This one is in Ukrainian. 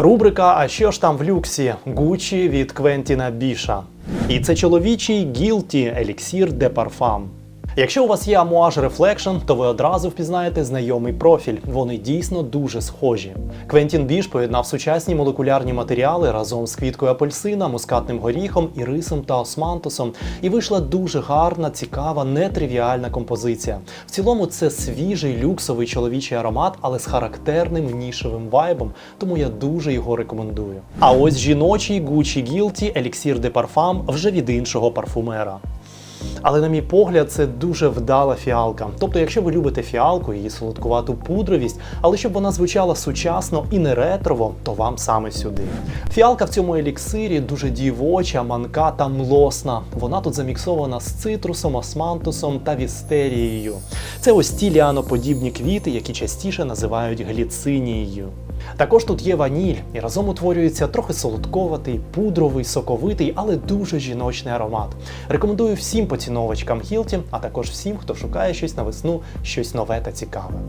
Рубрика А що ж там в люксі? Гучі від Квентіна Біша. І це чоловічий гілті еліксір де парфам. Якщо у вас є Amouage Reflection, то ви одразу впізнаєте знайомий профіль. Вони дійсно дуже схожі. Квентін Біш поєднав сучасні молекулярні матеріали разом з квіткою апельсина, мускатним горіхом, ірисом та османтусом. І вийшла дуже гарна, цікава, нетривіальна композиція. В цілому це свіжий люксовий чоловічий аромат, але з характерним нішевим вайбом, тому я дуже його рекомендую. А ось жіночий Gucci Guilty Elixir de Parfum вже від іншого парфумера. Але, на мій погляд, це дуже вдала фіалка. Тобто, якщо ви любите фіалку, її солодкувату пудровість, але щоб вона звучала сучасно і не ретрово, то вам саме сюди. Фіалка в цьому еліксирі дуже дівоча, манка та млосна. Вона тут заміксована з цитрусом, османтусом та вістерією. Це ось ті ліаноподібні квіти, які частіше називають гліцинією. Також тут є ваніль, і разом утворюється трохи солодковатий, пудровий, соковитий, але дуже жіночний аромат. Рекомендую всім поціновувачкам Хілті, а також всім, хто шукає щось на весну, щось нове та цікаве.